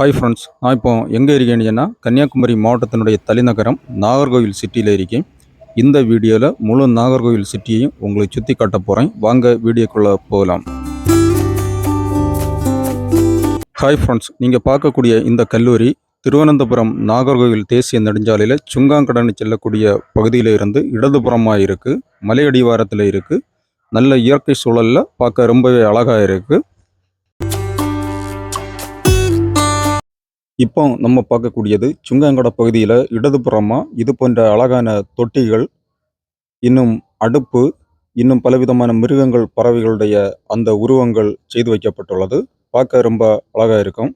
Hi friends நான் இப்போ எங்கே இருக்கேன்னு கன்னியாகுமரி மாவட்டத்தினுடைய தலைநகரம் நாகர்கோவில் சிட்டியில் இருக்கேன். இந்த வீடியோவில் முழு நாகர்கோவில் சிட்டியையும் உங்களை சுற்றி காட்ட போகிறேன் வாங்க வீடியோக்குள்ளே போகலாம். ஹாய் ஃப்ரெண்ட்ஸ் நீங்கள் பார்க்கக்கூடிய இந்த கல்லூரி திருவனந்தபுரம் நாகர்கோவில் தேசிய நெடுஞ்சாலையில் சுங்காங்கடன்னு செல்லக்கூடிய பகுதியில் இருந்து இடதுபுறமாக இருக்குது மலையடிவாரத்தில் இருக்குது நல்ல இயற்கை சூழலில் பார்க்க ரொம்பவே அழகாக இருக்குது இப்போ நம்ம பார்க்கக்கூடியது சுங்காங்கட பகுதியில் இடதுபுறமாக இது போன்ற அழகான தொட்டிகள் இன்னும் அடுப்பு இன்னும் பலவிதமான மிருகங்கள் பறவைகளுடைய அந்த உருவங்கள் செய்து வைக்கப்பட்டுள்ளது. பார்க்க ரொம்ப அழகாக இருக்கும்.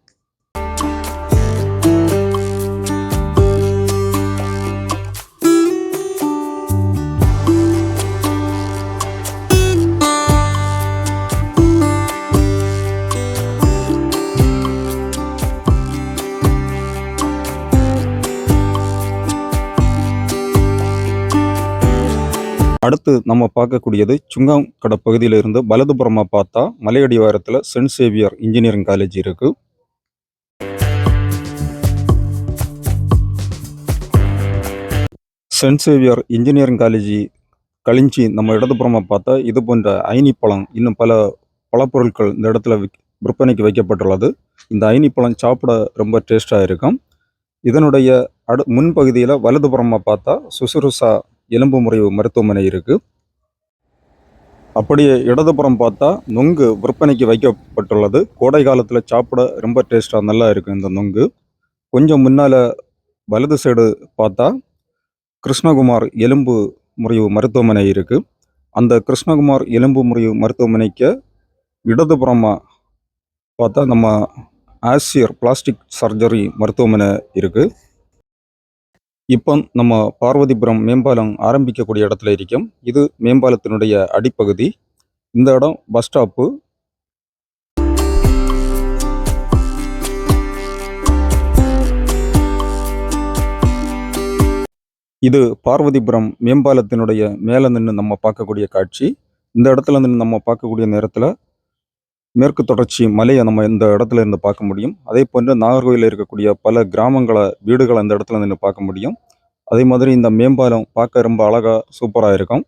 அடுத்து நம்ம பார்க்கக்கூடியது சுங்காங்கட பகுதியில் இருந்து வலதுபுறமாக பார்த்தா மலையடிவாரத்தில் சென்ட் சேவியர் இன்ஜினியரிங் காலேஜ் இருக்கு. சென்ட் சேவியர் இன்ஜினியரிங் காலேஜ் கழிஞ்சி நம்ம இடதுபுறமாக பார்த்தா இது போன்ற ஐனி பழம் இன்னும் பல பழப்பொருட்கள் இந்த இடத்துல விற்பனைக்கு வைக்கப்பட்டுள்ளது. இந்த ஐனி பழம் சாப்பிட ரொம்ப டேஸ்டாக இருக்கும். இதனுடைய அடு முன்பகுதியில் வலதுபுறமாக பார்த்தா சுசுருசா எலும்பு முறிவு மருத்துவமனை இருக்குது அப்படியே இடதுபுறம் பார்த்தா நொங்கு விற்பனைக்கு வைக்கப்பட்டுள்ளது. கோடை காலத்தில் சாப்பிட ரொம்ப டேஸ்ட்டாக நல்லா இருக்கும் இந்த நொங்கு. கொஞ்சம் முன்னால் வலது சைடு பார்த்தா கிருஷ்ணகுமார் எலும்பு முறிவு மருத்துவமனை இருக்குது அந்த கிருஷ்ணகுமார் எலும்பு முறிவு மருத்துவமனைக்கு இடதுபுறமாக பார்த்தா நம்ம ஆசியர் பிளாஸ்டிக் சர்ஜரி மருத்துவமனை இருக்குது இப்போ நம்ம பார்வதிபுரம் மேம்பாலம் ஆரம்பிக்கக்கூடிய இடத்துல இருக்கும். இது மேம்பாலத்தினுடைய அடிப்பகுதி. இந்த இடம் பஸ் ஸ்டாப்பு. இது பார்வதிபுரம் மேம்பாலத்தினுடைய மேலே நின்று நம்ம பார்க்கக்கூடிய காட்சி. இந்த இடத்துல நின்று நம்ம பார்க்கக்கூடிய நேரத்தில் மேற்கு தொடர்ச்சி மலையை நம்ம இந்த இடத்துல இருந்து பார்க்க முடியும். அதே போன்று நாகர்கோயிலில் இருக்கக்கூடிய பல கிராமங்களை வீடுகளை இந்த இடத்துல நின்று பார்க்க முடியும். அதே மாதிரி இந்த மேம்பாலம் பார்க்க ரொம்ப அழகா சூப்பராக இருக்கும்.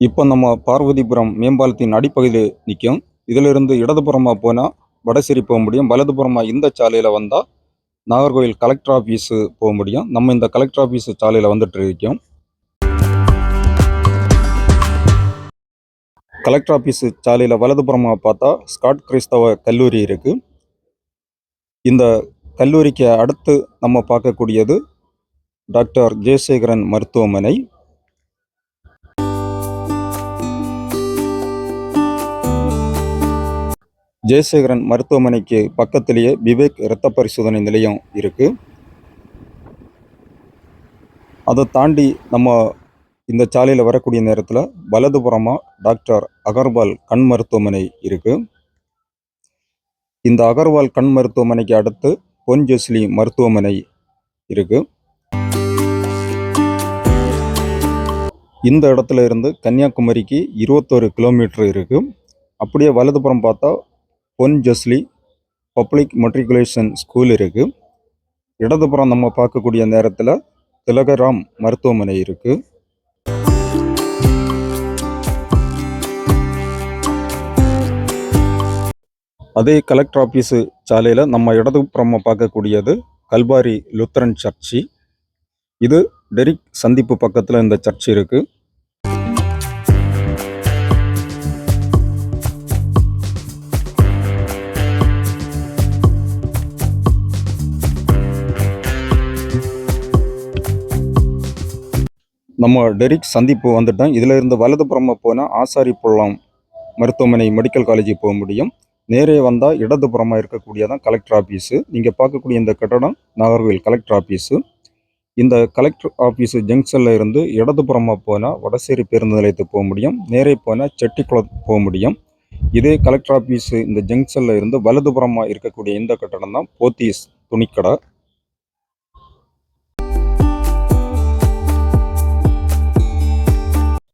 இப்போ நம்ம பார்வதிபுரம் மேம்பாலத்தின் அடிப்பகுதியில் நிற்கும். இதிலிருந்து இடதுபுறமாக போனால் வடசேரி போக முடியும். வலதுபுறமாக இந்த சாலையில் வந்தால் நாகர்கோவில் கலெக்டர் ஆஃபீஸு போக முடியும். நம்ம இந்த கலெக்டர் ஆஃபீஸ் சாலையில் வந்துட்டு இருக்கோம். கலெக்டர் ஆஃபீஸ் சாலையில் வலதுபுறமாக பார்த்தா ஸ்காட் கிறிஸ்தவ கல்லூரி இருக்குது இந்த கல்லூரிக்கு அடுத்து நம்ம பார்க்கக்கூடியது டாக்டர் ஜெயசேகரன் மருத்துவமனை. ஜெயசேகரன் மருத்துவமனைக்கு பக்கத்திலேயே விவேக் இரத்த பரிசோதனை நிலையம் இருக்குது அதை தாண்டி நம்ம இந்த சாலையில் வரக்கூடிய நேரத்தில் வலதுபுறமாக டாக்டர் அகர்வால் கண் மருத்துவமனை இருக்குது இந்த அகர்வால் கண் மருத்துவமனைக்கு அடுத்து பொன் ஜோஸ்லி மருத்துவமனை இருக்குது இந்த இடத்துல இருந்து கன்னியாகுமரிக்கு இருபத்தொரு கிலோமீட்டர் இருக்குது அப்படியே வலதுபுறம் பார்த்தா பொன் ஜொஸ்லி பப்ளிக் மெட்ரிகுலேஷன் ஸ்கூல் இருக்கு. இடதுபுறம் நம்ம பார்க்கக்கூடிய நேரத்தில் திலகராம் மருத்துவமனை இருக்கு. அதே கலெக்டர் ஆஃபீஸு சாலையில் நம்ம இடதுபுறமாக பார்க்கக்கூடியது கல்பாரி லுத்தரன் சர்ச்சி. இது டெரிக் சந்திப்பு பக்கத்தில் இந்த சர்ச் இருக்கு. நம்ம டெரிக் சந்திப்பு வந்துட்டோம். இதில் இருந்து வலதுபுறமாக போனால் ஆசாரி புள்ளம் மருத்துவமனை மெடிக்கல் காலேஜுக்கு போக முடியும். நேரே வந்தால் இடதுபுறமாக இருக்கக்கூடியதான் கலெக்டர் ஆஃபீஸு நீங்கள் பார்க்கக்கூடிய இந்த கட்டடம் நாகர்கோவில் கலெக்டர் ஆஃபீஸு இந்த கலெக்டர் ஆஃபீஸு ஜங்ஷனில் இருந்து இடதுபுறமாக போனால் வடசேரி பேருந்து நிலையத்துக்கு போக முடியும். நேரே போனால் செட்டிக்குளம் போக முடியும். இதே கலெக்டர் ஆஃபீஸு இந்த ஜங்ஷனில் இருந்து வலதுபுறமாக இருக்கக்கூடிய இந்த கட்டடம் தான் போத்தீஸ் துணிக்கடை.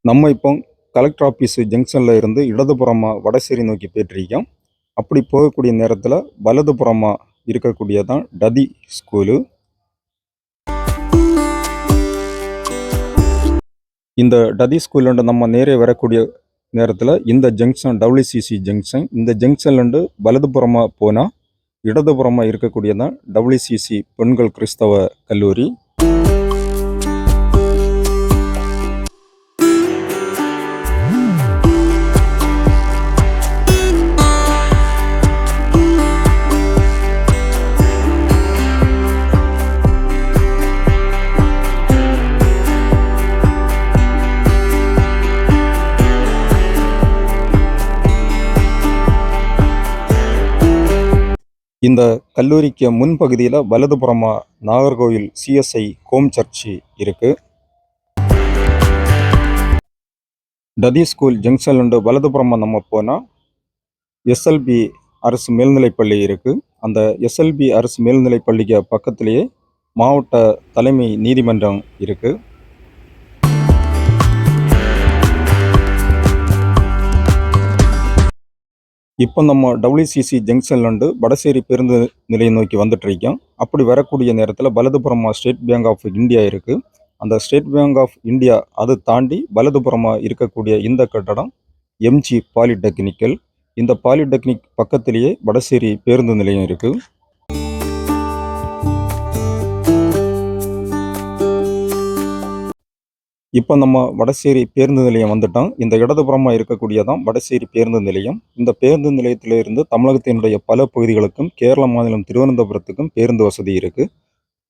நம்ம இப்போ கலெக்டர் ஆஃபீஸு ஜங்ஷனில் இருந்து இடதுபுறமாக வடசேரி நோக்கி போயிட்டுருக்கோம். அப்படி போகக்கூடிய நேரத்தில் வலதுபுறமாக இருக்கக்கூடியதான் டதி ஸ்கூலு இந்த டதி ஸ்கூல்லேருந்து நம்ம நேரே வரக்கூடிய நேரத்தில் இந்த ஜங்ஷன் டபிள்யூசிசி ஜங்ஷன் இந்த ஜங்ஷன்லேருந்து வலதுபுறமாக போனால் இடதுபுறமாக இருக்கக்கூடியதான் டபிள்யூசிசி பெண்கள் கிறிஸ்தவ கல்லூரி. இந்த கல்லூரிக்கு முன்பகுதியில் வலதுபுறமாக நாகர்கோவில் சிஎஸ்ஐ ஹோம் சர்ச்சு இருக்கு. டதி ஸ்கூல் ஜங்ஷன்லேருந்து வலதுபுறமாக நம்ம போனால் எஸ்எல்பி அரசு மேல்நிலைப்பள்ளி இருக்கு. அந்த எஸ்எல்பி அரசு மேல்நிலைப்பள்ளிக்கு பக்கத்திலேயே மாவட்ட தலைமை நீதிமன்றம் இருக்கு. இப்போ நம்ம டபிள்யூசிசி ஜங்ஷன்லேருந்து வடசேரி பேருந்து நிலையம் நோக்கி வந்துட்டு இருக்கோம் அப்படி வரக்கூடிய நேரத்தில் வலதுபுறமாக ஸ்டேட் பேங்க் ஆஃப் இந்தியா இருக்குது அந்த ஸ்டேட் பேங்க் ஆஃப் இந்தியா அது தாண்டி வலதுபுறமாக இருக்கக்கூடிய இந்த கட்டடம் எம்ஜி பாலிடெக்னிக்கல் இந்த பாலிடெக்னிக் பக்கத்திலேயே வடசேரி பேருந்து நிலையம் இருக்குது இப்போ நம்ம வடசேரி பேருந்து நிலையம் வந்துட்டோம். இந்த இடதுபுறமாக இருக்கக்கூடியதான் வடசேரி பேருந்து நிலையம். இந்த பேருந்து நிலையத்திலிருந்து தமிழகத்தினுடைய பல பகுதிகளுக்கும் கேரள மாநிலம் திருவனந்தபுரத்துக்கும் பேருந்து வசதி இருக்குது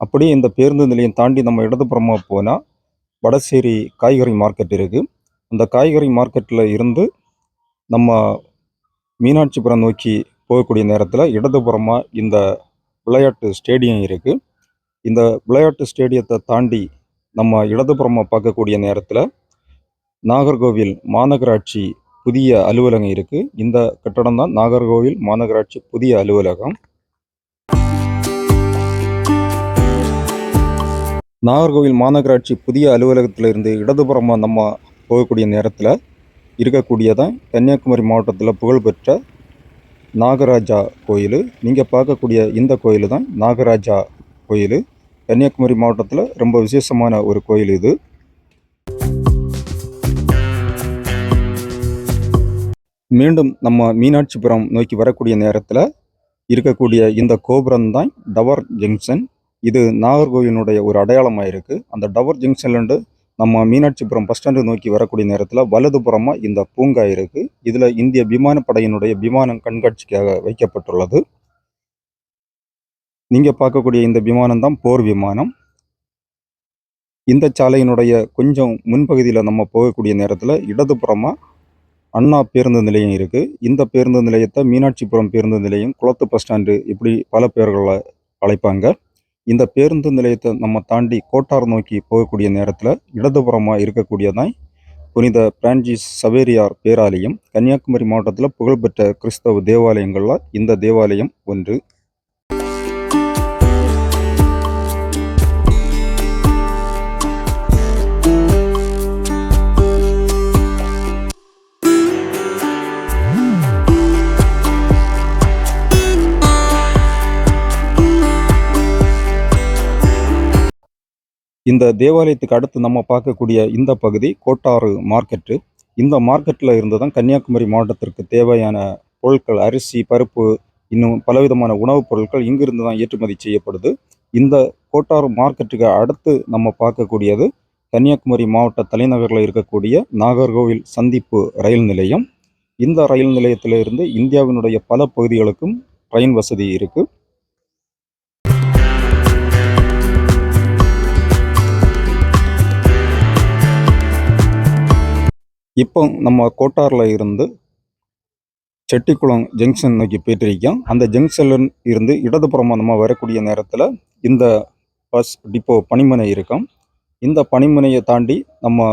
அப்படியே இந்த பேருந்து நிலையம் தாண்டி நம்ம இடதுபுறமாக போனால் வடசேரி காய்கறி மார்க்கெட் இருக்குது அந்த காய்கறி மார்க்கெட்டில் இருந்து நம்ம மீனாட்சிபுரம் நோக்கி போகக்கூடிய நேரத்தில் இடதுபுறமாக இந்த விளையாட்டு ஸ்டேடியம் இருக்குது இந்த விளையாட்டு ஸ்டேடியத்தை தாண்டி நம்ம இடதுபுறமாக பார்க்கக்கூடிய நேரத்தில் நாகர்கோவில் மாநகராட்சி புதிய அலுவலகம் இருக்குது இந்த கட்டடம் தான் நாகர்கோவில் மாநகராட்சி புதிய அலுவலகம். நாகர்கோவில் மாநகராட்சி புதிய அலுவலகத்திலிருந்து இடதுபுறமாக நம்ம போகக்கூடிய நேரத்தில் இருக்கக்கூடியதான் கன்னியாகுமரி மாவட்டத்தில் புகழ்பெற்ற நாகராஜா கோயில். நீங்கள் பார்க்கக்கூடிய இந்த கோயில் தான் நாகராஜா கோயில். கன்னியாகுமரி மாவட்டத்தில் ரொம்ப விசேஷமான ஒரு கோயில் இது. மீண்டும் நம்ம மீனாட்சிபுரம் நோக்கி வரக்கூடிய நேரத்தில் இருக்கக்கூடிய இந்த கோபுரம் தான் டவர் ஜங்ஷன். இது நாகர்கோவிலினுடைய ஒரு அடையாளமாக இருக்குது அந்த டவர் ஜங்ஷன்லேருந்து நம்ம மீனாட்சிபுரம் பஸ் ஸ்டாண்டு நோக்கி வரக்கூடிய நேரத்தில் வலதுபுறமாக இந்த பூங்கா இருக்குது இதில் இந்திய விமானப்படையினுடைய விமானம் கண்காட்சிக்காக வைக்கப்பட்டுள்ளது. நீங்கள் பார்க்கக்கூடிய இந்த விமானம் தான் போர் விமானம். இந்த சாலையினுடைய கொஞ்சம் முன்பகுதியில் நம்ம போகக்கூடிய நேரத்தில் இடதுபுறமாக அண்ணா பேருந்து நிலையம் இருக்குது இந்த பேருந்து நிலையத்தை மீனாட்சிபுரம் பேருந்து நிலையம் குளத்து பஸ் ஸ்டாண்டு இப்படி பல பேர்களை அழைப்பாங்க. இந்த பேருந்து நிலையத்தை நம்ம தாண்டி கோட்டார் நோக்கி போகக்கூடிய நேரத்தில் இடதுபுறமாக இருக்கக்கூடியதான் புனித பிரான்சிஸ் சவேரியார் பேராலயம். கன்னியாகுமரி மாவட்டத்தில் புகழ்பெற்ற கிறிஸ்தவ தேவாலயங்களில் இந்த தேவாலயம் ஒன்று. இந்த தேவாலயத்துக்கு அடுத்து நம்ம பார்க்கக்கூடிய இந்த பகுதி கோட்டாறு மார்க்கெட்டு இந்த மார்க்கெட்டில் இருந்து தான் கன்னியாகுமரி மாவட்டத்திற்கு தேவையான பொருட்கள் அரிசி பருப்பு இன்னும் பலவிதமான உணவுப் பொருட்கள் இங்கிருந்து தான் ஏற்றுமதி செய்யப்படுது. இந்த கோட்டாறு மார்க்கெட்டுக்கு அடுத்து நம்ம பார்க்கக்கூடியது கன்னியாகுமரி மாவட்ட தலைநகரில் இருக்கக்கூடிய நாகர்கோவில் சந்திப்பு ரயில் நிலையம். இந்த ரயில் நிலையத்திலிருந்து இந்தியாவினுடைய பல பகுதிகளுக்கும் ட்ரெயின் வசதி இருக்குது இப்போ நம்ம கோட்டாரில் இருந்து செட்டிக்குளம் ஜங்ஷன் நோக்கி போயிட்டுருக்கோம். அந்த ஜங்ஷன்ல இருந்து இடதுபுறமாக நம்ம வரக்கூடிய நேரத்தில் இந்த பஸ் டிப்போ பனிமனை இருக்கும். இந்த பனிமனையை தாண்டி நம்ம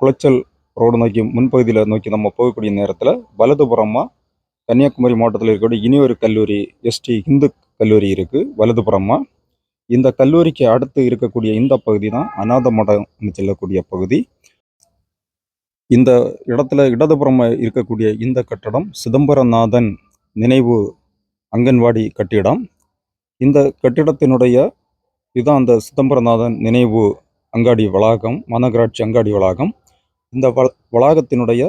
குளச்சல் ரோடு நோக்கி முன்பகுதியில் நோக்கி நம்ம போகக்கூடிய நேரத்தில் வலதுபுறமாக கன்னியாகுமரி மாவட்டத்தில் இருக்கக்கூடிய இனி ஒரு கல்லூரி எஸ்டி இந்து கல்லூரி இருக்குது வலதுபுறமாக இந்த கல்லூரிக்கு அடுத்து இருக்கக்கூடிய இந்த பகுதி தான் அநாத மடம் செல்லக்கூடிய பகுதி. இந்த இடத்துல இடதுபுறம் இருக்கக்கூடிய இந்த கட்டடம் சிதம்பரநாதன் நினைவு அங்கன்வாடி கட்டிடம். இந்த கட்டிடத்தினுடைய இதுதான் அந்த சிதம்பரநாதன் நினைவு அங்காடி வளாகம் மாநகராட்சி அங்காடி வளாகம். இந்த வ வளாகத்தினுடைய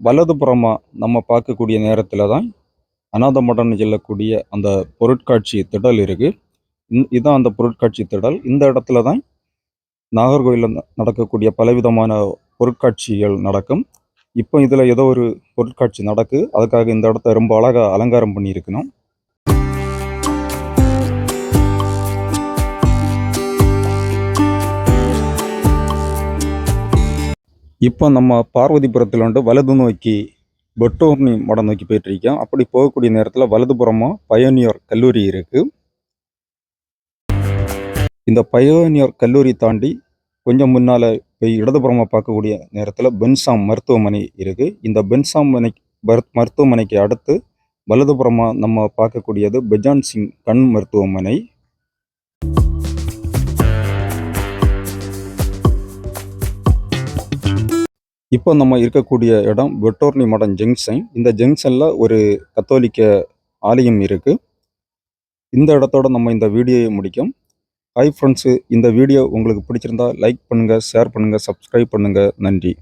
வலதுபுறமாக நம்ம பார்க்கக்கூடிய நேரத்தில் தான் அநாதமடன் செல்லக்கூடிய அந்த பொருட்காட்சி திடல் இருக்குது இதுதான் அந்த பொருட்காட்சி திடல். இந்த இடத்துல தான் நாகர்கோவிலில் நடக்கக்கூடிய பலவிதமான பொருட்காட்சிகள் நடக்கும். இப்போ இதில் ஏதோ ஒரு பொருட்காட்சி நடக்கு. அதுக்காக இந்த இடத்த ரொம்ப அழகாக அலங்காரம் பண்ணியிருக்கணும். இப்போ நம்ம பார்வதிபுரத்தில் வந்து வலது நோக்கி பெட்டோர்னி மடம் நோக்கி போயிட்டுருக்கோம். அப்படி போகக்கூடிய நேரத்தில் வலதுபுறமாக பயோனியர் கல்லூரி இருக்குது இந்த பயோனியர் கல்லூரி தாண்டி கொஞ்சம் முன்னால் போய் இடதுபுறமாக பார்க்கக்கூடிய நேரத்தில் பென்சாம் மருத்துவமனை இருக்குது இந்த பென்சாம் மனை மருத்- மருத்துவமனைக்கு அடுத்து வலதுபுறமாக நம்ம பார்க்கக்கூடியது பெஜான் சிங் கண் மருத்துவமனை. இப்போ நம்ம இருக்கக்கூடிய இடம் வெட்டோர்னி மடம் ஜங்ஷன். இந்த ஜங்ஷனில் ஒரு கத்தோலிக்க ஆலயம் இருக்குது இந்த இடத்தோட நம்ம இந்த வீடியோவை முடிக்கும். ஹாய் ஃப்ரெண்ட்ஸு இந்த வீடியோ உங்களுக்கு பிடிச்சிருந்தா லைக் பண்ணுங்கள் ஷேர் பண்ணுங்கள் சப்ஸ்கிரைப் பண்ணுங்கள் நன்றி.